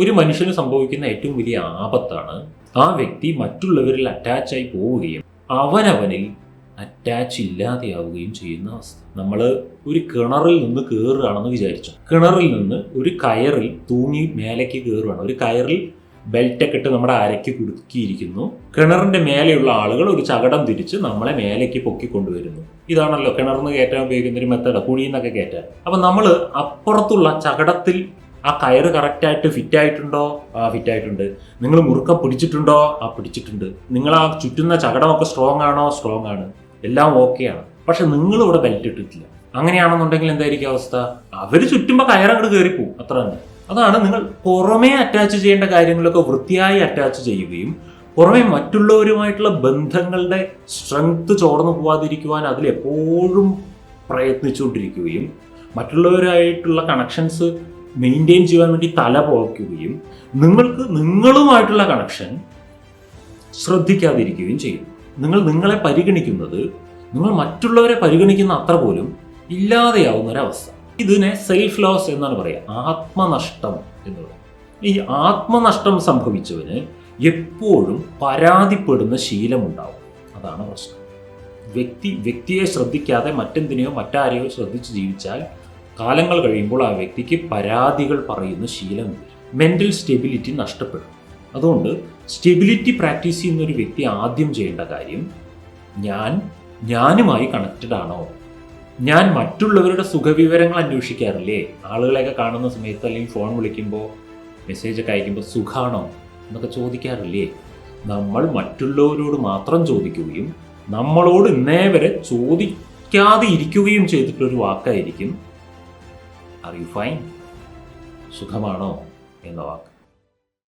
ഒരു മനുഷ്യന് സംഭവിക്കുന്ന ഏറ്റവും വലിയ ആപത്താണ് ആ വ്യക്തി മറ്റുള്ളവരിൽ അറ്റാച്ചായി പോവുകയും അവനവനിൽ അറ്റാച്ച് ഇല്ലാതെയാവുകയും ചെയ്യുന്ന അവസ്ഥ. നമ്മൾ ഒരു കിണറിൽ നിന്ന് കയറുകയാണെന്ന് വിചാരിച്ചു. കിണറിൽ നിന്ന് ഒരു കയറിൽ തൂങ്ങി മേലേക്ക് കയറുകയാണ് ഒരു കയറിൽ ബെൽറ്റൊക്കെ ഇട്ട് നമ്മുടെ അരയ്ക്ക് കുടുക്കിയിരിക്കുന്നു. കിണറിന്റെ മേലെയുള്ള ആളുകൾ ഒരു ചകടം തിരിച്ച് നമ്മളെ മേലേക്ക് പൊക്കിക്കൊണ്ടുവരുന്നു ഇതാണല്ലോ കിണറിന്ന് കയറ്റാൻ ഉപയോഗിക്കുന്ന ഒരു മെത്തേഡ് കുഴിയിൽ നിന്നൊക്കെ കയറ്റാൻ. അപ്പം നമ്മൾ അപ്പുറത്തുള്ള ചകടത്തിൽ ആ കയറ് കറക്റ്റായിട്ട് ഫിറ്റ് ആയിട്ടുണ്ടോ? ആ ഫിറ്റ് ആയിട്ടുണ്ട്. നിങ്ങൾ മുറുക്ക പിടിച്ചിട്ടുണ്ടോ? ആ പിടിച്ചിട്ടുണ്ട്. നിങ്ങൾ ആ ചുറ്റുന്ന ചകടമൊക്കെ സ്ട്രോങ് ആണോ? സ്ട്രോങ് ആണ്. എല്ലാം ഓക്കെയാണ് പക്ഷെ നിങ്ങൾ ഇവിടെ ബെൽറ്റ് ഇട്ടിട്ടില്ല. അങ്ങനെയാണെന്നുണ്ടെങ്കിൽ എന്തായിരിക്കും അവസ്ഥ? അവർ ചുറ്റുമ്പോൾ കയറങ്ങോട്ട് കയറിപ്പോവും അത്ര തന്നെ. അതാണ് നിങ്ങൾ പുറമേ അറ്റാച്ച് ചെയ്യേണ്ട കാര്യങ്ങളൊക്കെ വൃത്തിയായി അറ്റാച്ച് ചെയ്യുകയും പുറമെ മറ്റുള്ളവരുമായിട്ടുള്ള ബന്ധങ്ങളുടെ സ്ട്രെങ്ത് ചോർന്നു പോവാതിരിക്കുവാൻ അതിലെപ്പോഴും പ്രയത്നിച്ചുകൊണ്ടിരിക്കുകയും മറ്റുള്ളവരായിട്ടുള്ള കണക്ഷൻസ് മെയിന്റെയിൻ ചെയ്യാൻ വേണ്ടി തല പോക്കുകയും നിങ്ങൾക്ക് നിങ്ങളുമായിട്ടുള്ള കണക്ഷൻ ശ്രദ്ധിക്കാതിരിക്കുകയും ചെയ്യും. നിങ്ങൾ നിങ്ങളെ പരിഗണിക്കുന്നത് നിങ്ങൾ മറ്റുള്ളവരെ പരിഗണിക്കുന്ന അത്ര പോലും ഇല്ലാതെയാവുന്ന ഒരവസ്ഥ ഇതിനെ സെൽഫ് ലോസ് എന്നാണ് പറയുക. ആത്മനഷ്ടം എന്ന് പറയും ഈ ആത്മനഷ്ടം സംഭവിച്ചവന് എപ്പോഴും പരാതിപ്പെടുന്ന ശീലമുണ്ടാവും. അതാണ് പ്രശ്നം. വ്യക്തി വ്യക്തിയെ ശ്രദ്ധിക്കാതെ മറ്റെന്തിനെയോ മറ്റാരെയോ ശ്രദ്ധിച്ച് ജീവിച്ചാൽ കാലങ്ങൾ കഴിയുമ്പോൾ ആ വ്യക്തിക്ക് പരാതികൾ പറയുന്ന ശീലം മെന്റൽ സ്റ്റെബിലിറ്റി നഷ്ടപ്പെടും. അതുകൊണ്ട് സ്റ്റെബിലിറ്റി പ്രാക്ടീസ് ചെയ്യുന്ന ഒരു വ്യക്തി ആദ്യം ചെയ്യേണ്ട കാര്യം ഞാൻ ഞാനുമായി കണക്റ്റഡ് ആണോ? ഞാൻ മറ്റുള്ളവരുടെ സുഖവിവരങ്ങൾ അന്വേഷിക്കാറില്ലേ? ആളുകളെയൊക്കെ കാണുന്ന സമയത്ത് അല്ലെങ്കിൽ ഫോൺ വിളിക്കുമ്പോൾ മെസ്സേജ് ഒക്കെ അയക്കുമ്പോൾ സുഖാണോ എന്നൊക്കെ ചോദിക്കാറില്ലേ? നമ്മൾ മറ്റുള്ളവരോട് മാത്രം ചോദിക്കുകയും നമ്മളോട് ഇന്നേ വരെ ചോദിക്കാതെ ഇരിക്കുകയും ചെയ്തിട്ടൊരു വാക്കായിരിക്കും ആർ യു ഫൈൻ സുഖമാണോ? എന്ന വാക്ക്.